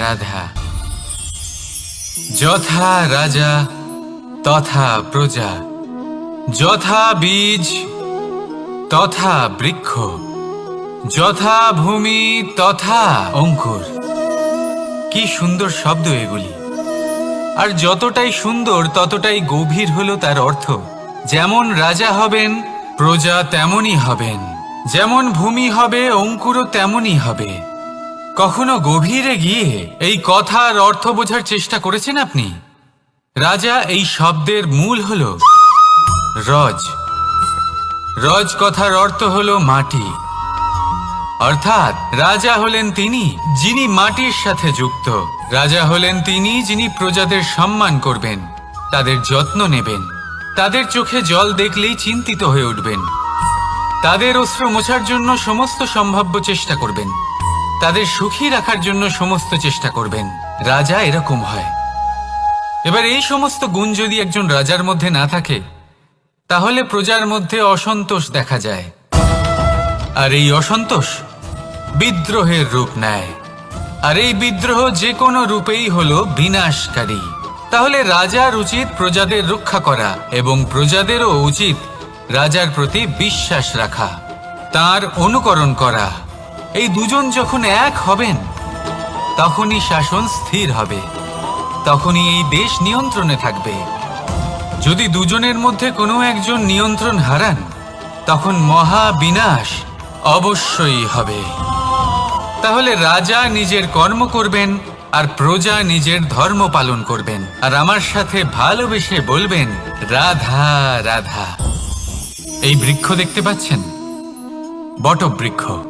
রাধা। যথা রাজা, তথা প্রজা। যথা বীজ, তথা বৃক্ষ। যথা ভূমি, তথা অঙ্কুর। কি সুন্দর শব্দ এগুলি। আর যতটাই সুন্দর, ততটাই গভীর হলো তার অর্থ। যেমন রাজা হবেন, প্রজা তেমনই হবেন। যেমন ভূমি হবে, অঙ্কুরও তেমনই হবে। কখনো গভীরে গিয়ে এই কথার অর্থ বোঝার চেষ্টা করেছেন আপনি? রাজা, এই শব্দের মূল হল রজ। রজ কথার অর্থ হল মাটি। অর্থাৎ রাজা হলেন তিনি, যিনি মাটির সাথে যুক্ত। রাজা হলেন তিনি, যিনি প্রজাদের সম্মান করবেন, তাদের যত্ন নেবেন। তাদের চোখে জল দেখলেই চিন্তিত হয়ে উঠবেন। তাদের অস্ত্র মোছার জন্য সমস্ত সম্ভাব্য চেষ্টা করবেন। তাদের সুখী রাখার জন্য সমস্ত চেষ্টা করবেন। রাজা এরকম হয়। এবার এই সমস্ত গুণ যদি একজন রাজার মধ্যে না থাকে, তাহলে প্রজার মধ্যে অসন্তোষ দেখা যায়। আর এই অসন্তোষ বিদ্রোহের রূপ নেয়। আর এই বিদ্রোহ যে কোনো রূপেই হলো বিনাশকারী। তাহলে রাজার উচিত প্রজাদের রক্ষা করা এবং প্রজাদেরও উচিত রাজার প্রতি বিশ্বাস রাখা, তার অনুকরণ করা। এই দুজন যখন এক হবেন, তখনই শাসন স্থির হবে। তখনই এই দেশ নিয়ন্ত্রণে থাকবে। যদি দুজনের মধ্যে কোনো একজন নিয়ন্ত্রণ হারান, তখন মহা বিনাশ অবশ্যই হবে। তাহলে রাজা নিজের কর্ম করবেন আর প্রজা নিজের ধর্ম পালন করবেন। আর আমার সাথে ভালোবেসে বলবেন, রাধা রাধা। এই বৃক্ষ দেখতে পাচ্ছেন? বটবৃক্ষ।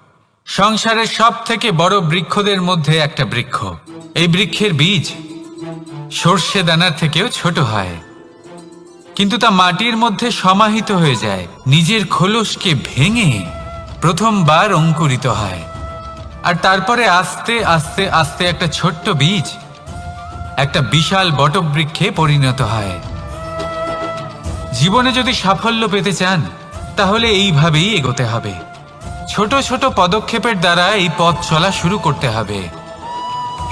সংসারের সব থেকে বড় বৃক্ষদের মধ্যে একটা বৃক্ষ। এই বৃক্ষের বীজ সর্ষে দানার থেকেও ছোট হয়। কিন্তু তা মাটির মধ্যে সমাহিত হয়ে যায়। নিজের খোলসকে ভেঙে প্রথমবার অঙ্কুরিত হয়। আর তারপরে আস্তে আস্তে আস্তে একটা ছোট্ট বীজ একটা বিশাল বটবৃক্ষে পরিণত হয়। জীবনে যদি সাফল্য পেতে চান, তাহলে এইভাবেই এগোতে হবে। ছোট ছোট পদক্ষেপের দ্বারা এই পথ চলা শুরু করতে হবে।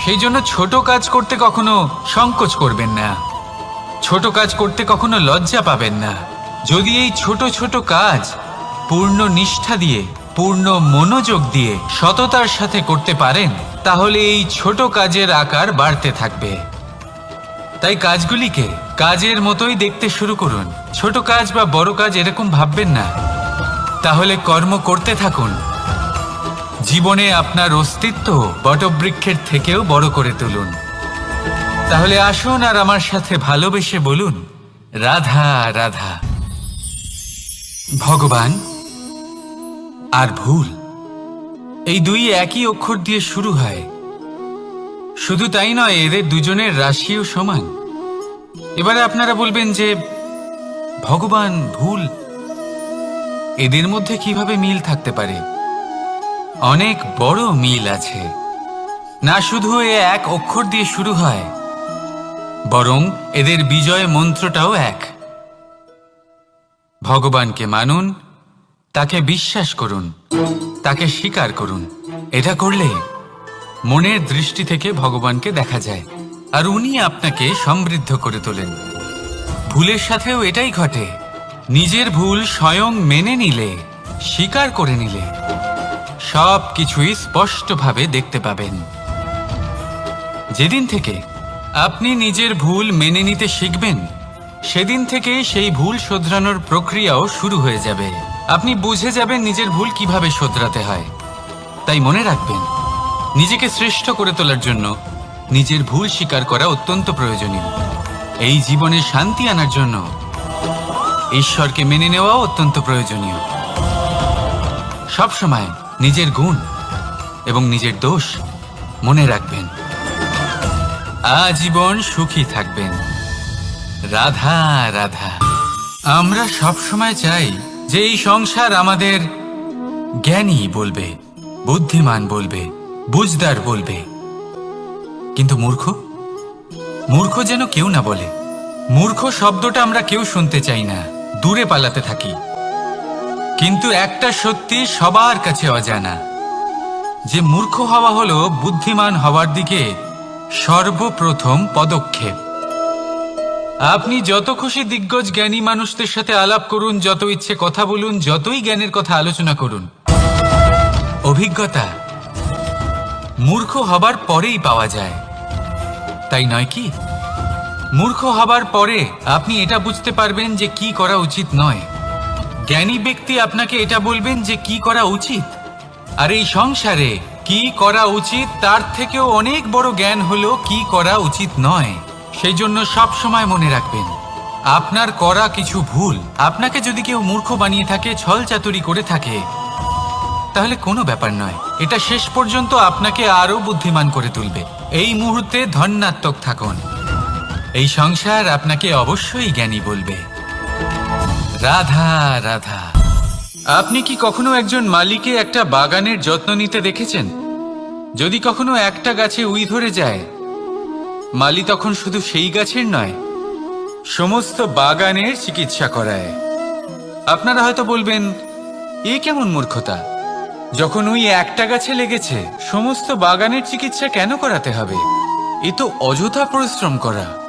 সেই জন্য ছোট কাজ করতে কখনো সংকোচ করবেন না। ছোট কাজ করতে কখনো লজ্জা পাবেন না। যদি এই ছোট ছোট কাজ পূর্ণ নিষ্ঠা দিয়ে, পূর্ণ মনোযোগ দিয়ে সততার সাথে করতে পারেন, তাহলে এই ছোট কাজের আকার বাড়তে থাকবে। তাই কাজগুলিকে কাজের মতোই দেখতে শুরু করুন। ছোট কাজ বা বড় কাজ এরকম ভাববেন না। তাহলে কর্ম করতে থাকুন। জীবনে আপনার অস্তিত্ব বটবৃক্ষের থেকেও বড় করে তুলুন। তাহলে আসুন আর আমার সাথে ভালোবেসে বলুন, রাধা রাধা। ভগবান, আর ভুল। এই দুই একই অক্ষর দিয়ে শুরু হয়। শুধু তাই নয়, এদের দুজনের রাশিও সমান। এবারে আপনারা বলবেন যে, ভগবান ভুল এদের মধ্যে কীভাবে মিল থাকতে পারে? অনেক বড় মিল আছে। না শুধু এ এক অক্ষর দিয়ে শুরু হয়, বরং এদের বিজয় মন্ত্রটাও এক। ভগবানকে মানুন, তাকে বিশ্বাস করুন, তাকে স্বীকার করুন। এটা করলে মনের দৃষ্টি থেকে ভগবানকে দেখা যায়, আর উনি আপনাকে সমৃদ্ধ করে তোলেন। ভুলের সাথেও এটাই ঘটে। নিজের ভুল স্বয়ং মেনে নিলে, স্বীকার করে নিলে সব কিছুই স্পষ্টভাবে দেখতে পাবেন। যেদিন থেকে আপনি নিজের ভুল মেনে নিতে শিখবেন, সেদিন থেকে সেই ভুল শোধরানোর প্রক্রিয়াও শুরু হয়ে যাবে। আপনি বুঝে যাবেন নিজের ভুল কীভাবে শোধরাতে হয়। তাই মনে রাখবেন, নিজেকে শ্রেষ্ঠ করে তোলার জন্য নিজের ভুল স্বীকার করা অত্যন্ত প্রয়োজনীয়। এই জীবনে শান্তি আনার জন্য ঈশ্বরকে মেনে নেওয়া অত্যন্ত প্রয়োজনীয়। সবসময় নিজের গুণ এবং নিজের দোষ মনে রাখবেন। আজীবন সুখী থাকবেন। রাধা রাধা। আমরা সব সময় চাই যে এই সংসার আমাদের জ্ঞানী বলবে, বুদ্ধিমান বলবে, বুঝদার বলবে। কিন্তু মূর্খ? মূর্খ যেন কেউ না বলে। মূর্খ শব্দটা আমরা কেউ শুনতে চাই না। দূরে পালাতে থাকি। কিন্তু একটা সত্যি সবার কাছে অজানা। যে মূর্খ হওয়া হলো বুদ্ধিমান হওয়ার দিকে সর্বপ্রথম পদক্ষেপ। আপনি যত খুশি দিগ্গজ জ্ঞানী মানুষদের সাথে আলাপ করুন, যত ইচ্ছে কথা বলুন, যতই জ্ঞানের কথা আলোচনা করুন। অভিজ্ঞতা মূর্খ হবার পরেই পাওয়া যায়। তাই নয় কি? মূর্খ হবার পরে আপনি এটা বুঝতে পারবেন যে কি করা উচিত নয়। জ্ঞানী ব্যক্তি আপনাকে এটা বলবেন যে কি করা উচিত। আর এই সংসারে কি করা উচিত, তার থেকেও অনেক বড় জ্ঞান হলো কি করা উচিত নয়। সেই জন্য সব সময় মনে রাখবেন, আপনার করা কিছু ভুল। আপনাকে যদি কেউ মূর্খ বানিয়ে থাকে, ছল চাতুরি করে থাকে, তাহলে কোনো ব্যাপার নয়। এটা শেষ পর্যন্ত আপনাকে আরও বুদ্ধিমান করে তুলবে। এই মুহূর্তে ধন্যাত্মক থাকুন। এই সংসার আপনাকে অবশ্যই জ্ঞানী বলবে। রাধা রাধা। আপনি কি কখনো একজন মালিকে একটা বাগানের যত্ন নিতে দেখেছেন? যদি কখনো একটা গাছে উই ধরে যায়, মালি তখন শুধু সেই গাছের নয়, সমস্ত বাগানের চিকিৎসা করায়। আপনারা হয়তো বলবেন, এ কেমন মূর্খতা? যখন ওই একটা গাছে লেগেছে, সমস্ত বাগানের চিকিৎসা কেন করাতে হবে? এ তো অযথা পরিশ্রম করা।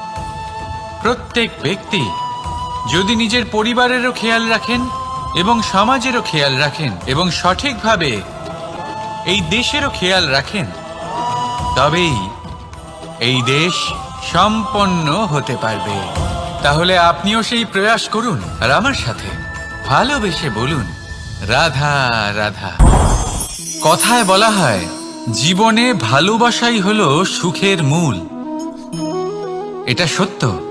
প্রত্যেক ব্যক্তি যদি নিজের পরিবারেরও খেয়াল রাখেন এবং সমাজেরও খেয়াল রাখেন এবং সঠিকভাবে এই দেশেরও খেয়াল রাখেন, তবেই এই দেশ সম্পন্ন হতে পারবে। তাহলে আপনিও সেই প্রয়াস করুন আর আমার সাথে ভালোবেসে বলুন, রাধা রাধা। কথায় বলা হয়, জীবনে ভালোবাসাই হলো সুখের মূল। এটা সত্য।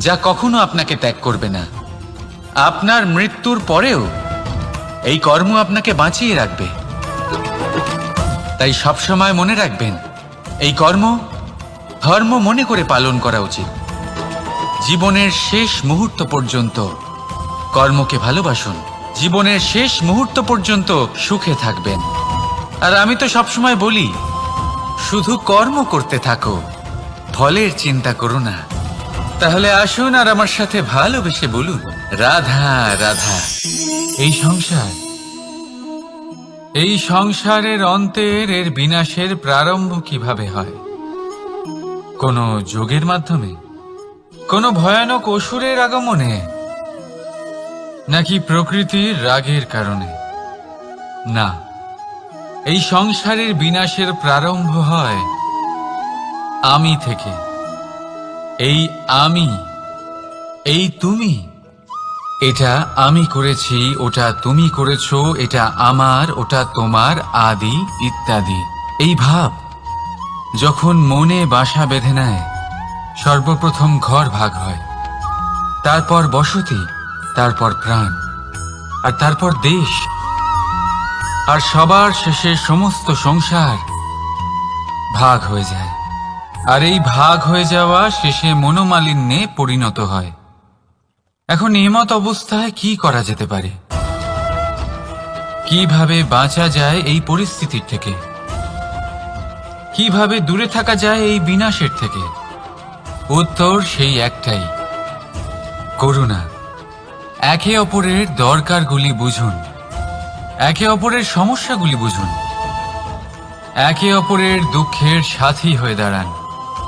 যা কখনো আপনাকে ত্যাগ করবে না। আপনার মৃত্যুর পরেও এই কর্ম আপনাকে বাঁচিয়ে রাখবে। তাই সবসময় মনে রাখবেন, এই কর্ম ধর্ম মনে করে পালন করা উচিত। জীবনের শেষ মুহূর্ত পর্যন্ত কর্মকে ভালোবাসুন। জীবনের শেষ মুহূর্ত পর্যন্ত সুখে থাকবেন। আর আমি তো সবসময় বলি, শুধু কর্ম করতে থাকো, ফলের চিন্তা করো না। তাহলে আসুন আর আমার সাথে ভালোবেসে বলুন। রাধা রাধা। এই সংসার, এই সংসারের অন্তের, এর বিনাশের প্রারম্ভ কীভাবে হয়? কোনো যোগের মাধ্যমে? কোনো ভয়ানক অসুরের আগমনে? নাকি প্রকৃতির রাগের কারণে? না, এই সংসারের বিনাশের প্রারম্ভ হয় আমি থেকে। এই আমি, এই তুমি। এটা আমি করেছি, ওটা তুমি করেছ, এটা আমার, ওটা তোমার আদি ইত্যাদি। এই ভাব যখন মনে বাসা বেঁধে নেয়, সর্বপ্রথম ঘর ভাগ হয়। তারপর বসতি, তারপর প্রাণ, আর তারপর দেশ। আর সবার শেষে সমস্ত সংসার ভাগ হয়ে যায়। আর এই ভাগ হয়ে যাওয়া শেষে মনোমালিন্যে পরিণত হয়। এখন এমত অবস্থায় কি করা যেতে পারে? কীভাবে বাঁচা যায় এই পরিস্থিতির থেকে? কীভাবে দূরে থাকা যায় এই বিনাশের থেকে? উত্তর সেই একটাই। করুণা। একে অপরের দরকারগুলি বুঝুন। একে অপরের সমস্যাগুলি বুঝুন। একে অপরের দুঃখের সাথী হয়ে দাঁড়ান।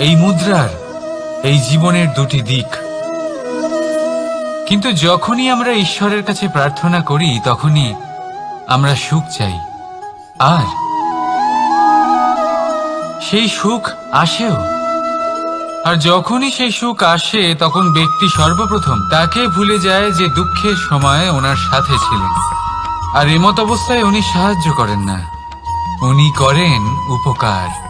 এই মুদ্রার এই জীবনের দুটি দিক। কিন্তু যখনই আমরা ঈশ্বরের কাছে প্রার্থনা করি, তখনই আমরা সুখ চাই। আর সেই সুখ আসেও। আর যখনই সেই সুখ আসে, তখন ব্যক্তি সর্বপ্রথম তাকে ভুলে যায় যে দুঃখের সময় ওনার সাথে ছিলেন। আর এমত অবস্থায় উনি সাহায্য করেন না। উনি করেন উপকার।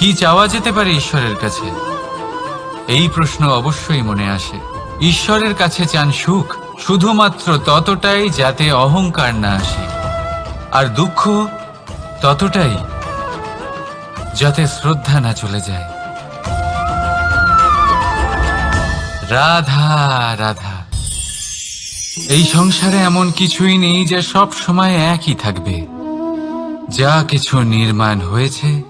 কি চাওয়া যেতে পারে ঈশ্বরের কাছে? এই প্রশ্ন অবশ্যই মনে আসে। ঈশ্বরের কাছে চান সুখ, শুধুমাত্র ততটাই যাতে অহংকার না আসে। আর দুঃখ ততটাই যাতে শ্রদ্ধা না চলে যায়। রাধা রাধা। এই সংসারে এমন কিছুই নেই যে সব সময় একই থাকবে। যা কিছু নির্মাণ হয়েছে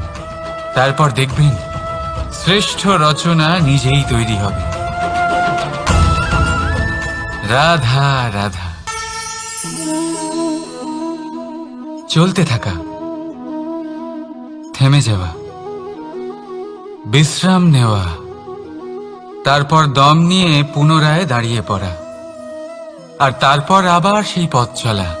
তারপর দেখবেন শ্রেষ্ঠ রচনা নিজেই তৈরি হবে। রাধা রাধা। চলতে থাকা। থেমে যাওয়া। বিশ্রাম নেওয়া। তারপর দম নিয়ে পুনরায় দাঁড়িয়ে পড়া। আর তারপর আবার সেই পথ চলা।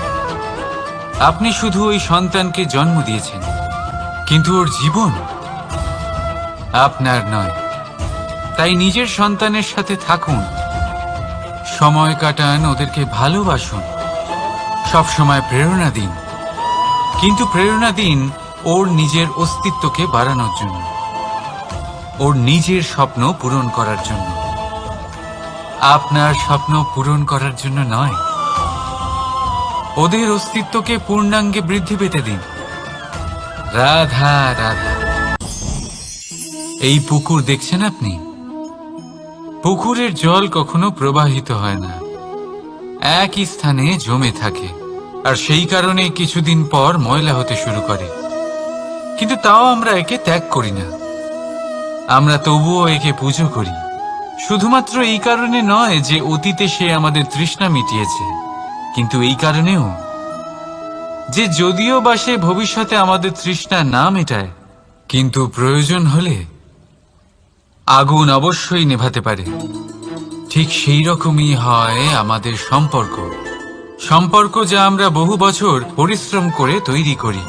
আপনি শুধু ওই সন্তানকে জন্ম দিয়েছেন, কিন্তু ওর জীবন আপনার নয়। তাই নিজের সন্তানের সাথে থাকুন, সময় কাটান, ওদেরকে ভালোবাসুন সব সময় প্রেরণা দিন। কিন্তু প্রেরণা দিন ওর নিজের অস্তিত্বকে বাড়ানোর জন্য, ওর নিজের স্বপ্ন পূরণ করার জন্য। আপনার স্বপ্ন পূরণ করার জন্য নয়। ওদের অস্তিত্বকে পূর্ণাঙ্গে বৃদ্ধি পেতে দিন। রাধা রাধা। এই পুকুর দেখছেন আপনি? পুকুরের জল কখনো প্রবাহিত হয় না। একই স্থানে জমে থাকে। আর সেই কারণে কিছুদিন পর ময়লা হতে শুরু করে। কিন্তু তাও আমরা একে ত্যাগ করি না। আমরা তবুও একে পুজো করি। শুধুমাত্র এই কারণে নয় যে অতীতে সে আমাদের তৃষ্ণা মিটিয়েছে। কিন্তু এই কারণেও। যে যদিও বা সে ভবিষ্যতে আমাদের তৃষ্ণা না মেটায় কিন্তু প্রয়োজন হলে আগুন অবশ্যই নেভাতে পারে। ঠিক সেই রকমই হয় আমাদের সম্পর্ক। সম্পর্ক যা আমরা বহু বছর পরিশ্রম করে তৈরি করি।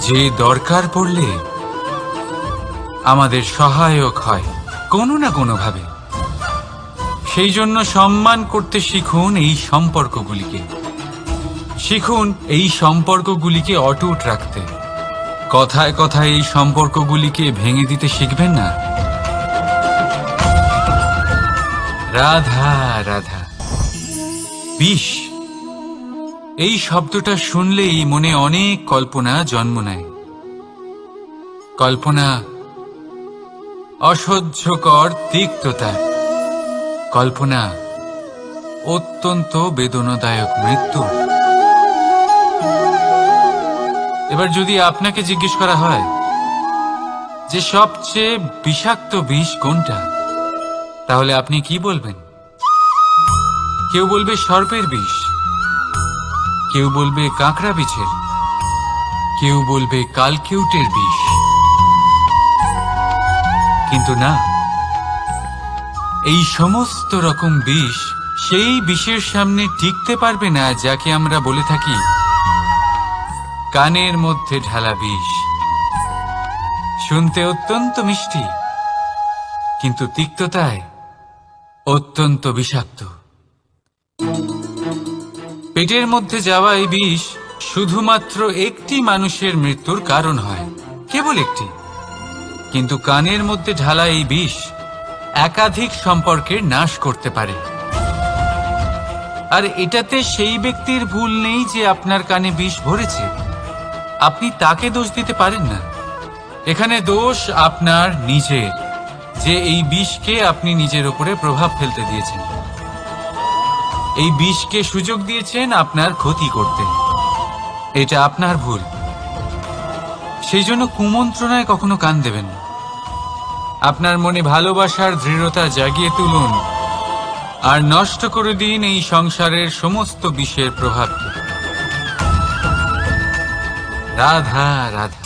যে দরকার পড়লে আমাদের সহায়ক হয়, কোনো না কোনোভাবে। সেই জন্য সম্মান করতে শিখুন এই সম্পর্কগুলিকে। শিখুন এই সম্পর্কগুলিকে অটুট রাখতে। কথায় কথায় এই সম্পর্কগুলিকে ভেঙে দিতে শিখবেন না? রাধা রাধা। বিষ। এই শব্দটা শুনলেই মনে অনেক কল্পনা জন্ম নেয়। কল্পনা, অসহ্যকর তিক্ততা। কল্পনা, অত্যন্ত বেদনাদায়ক মৃত্যু। এবার যদি আপনাকে জিজ্ঞেস করা হয় যে সবচেয়ে বিষাক্ত বিষ কোনটা, তাহলে আপনি কি বলবেন? কেউ বলবে সর্পের বিষ, কেউ বলবে কাঁকড়া বিছের কেউ বলবে কালকিউটের বিষ। কিন্তু না। এই সমস্ত রকম বিষ সেই বিষের সামনে টিকতে পারবে না, যাকে আমরা বলে থাকি কানের মধ্যে ঢালা বিষ। শুনতে অত্যন্ত মিষ্টি, কিন্তু তিক্ততায় অত্যন্ত বিষাক্ত। পেটের মধ্যে যাওয়া এই বিষ শুধুমাত্র একটি মানুষের মৃত্যুর কারণ হয়, কেবল একটি। কিন্তু কানের মধ্যে ঢালা এই বিষ একাধিক সম্পর্কের নাশ করতে পারে। আর এটাতে সেই ব্যক্তির ভুল নেই যে আপনার কানে বিষ ভরেছে। আপনি তাকে দোষ দিতে পারেন না। এখানে দোষ আপনার নিজের যে এই বিষকে আপনি নিজের উপরে প্রভাব ফেলতে দিয়েছেন। এই বিষকে সুযোগ দিয়েছেন আপনার ক্ষতি করতে। এটা আপনার ভুল। সেই জন্য কুমন্ত্রণায় কখনো কান দেবেন না। আপনার মনে ভালোবাসার দৃঢ়তা জাগিয়ে তুলুন আর নষ্ট করে দিন এই সংসারের সমস্ত বিষের প্রভাব। রাধা রাধা।